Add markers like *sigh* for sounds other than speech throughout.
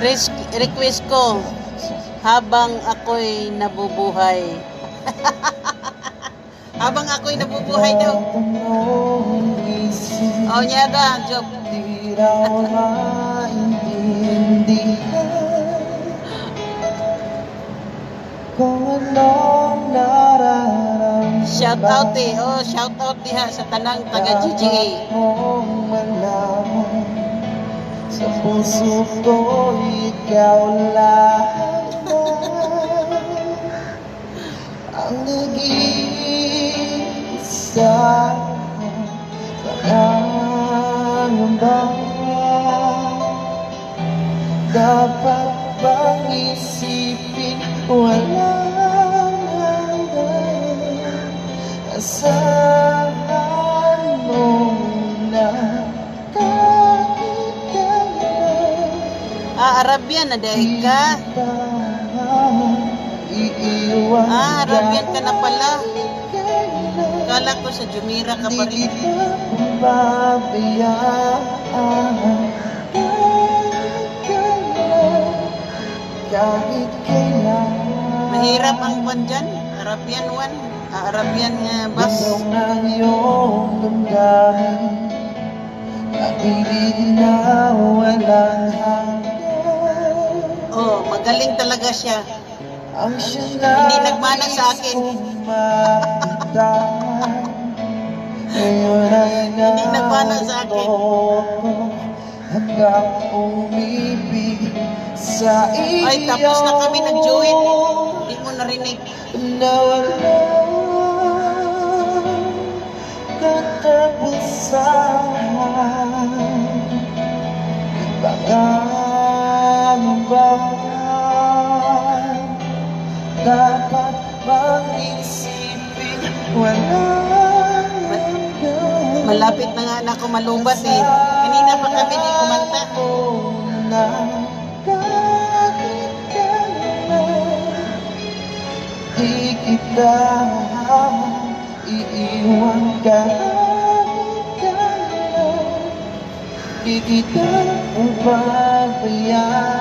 Request ko, habang ako'y nabubuhay. *laughs* habang ako'y nabubuhay daw. Oh, niya da, job. *laughs* Shout out eh. Oh, shout out diha sa tanang taga GGA. Sa puso ko ikaw lahat Ang nag-iisa Pangangamba Dapat bang isipin walang Ah, Arabian na dahil ka. Ah, Arabian ka na pala. Kala ko sa Jumira ka pa rin. Mahirap ang kwan dyan. Arabian one. Ah, Arabian nga bus. Na iyong damdamin na walang magaling talaga siya. Ang Hindi nagmana sa akin. Hindi nagmana sa akin. Hanggang umibig sa iyo Ay, tapos na kami nag-join. Hindi mo narinig. Nawalan katapusan Pangangamba Dapat bang isipin hanggan Malapit na nga na ako malubat eh. Kanina pa kami di kumanta. Di kita iiwan kahit kailan Di kita pababayaan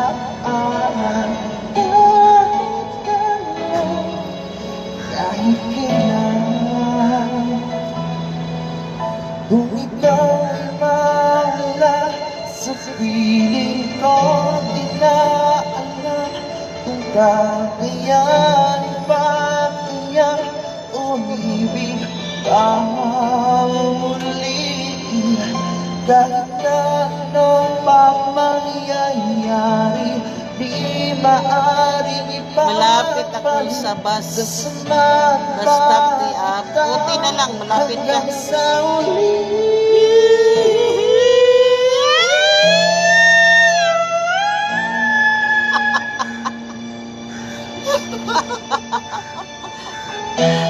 Kung ikaw ay mawala sa piling ko Di na alam kung kakayanin ba kaya umibig ka muli Kahit na anong pa mangyayari Di maaaring Malapit ako sa bus. Bus stop ni ah, buti na lang, malapit lang. Yeah. *laughs*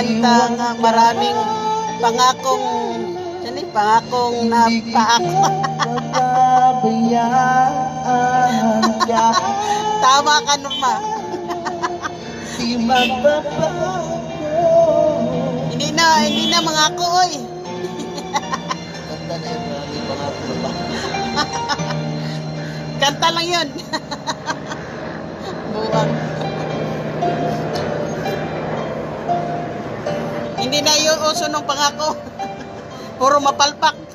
kanta nga maraming pangakong sani pangakong na paako. *laughs* Tama ka naman. Hindi na, hindi na oy. Maraming pangako ba? *laughs* Kanta lang 'yun. *laughs* Uso ng pangako. *laughs* Puro mapalpak.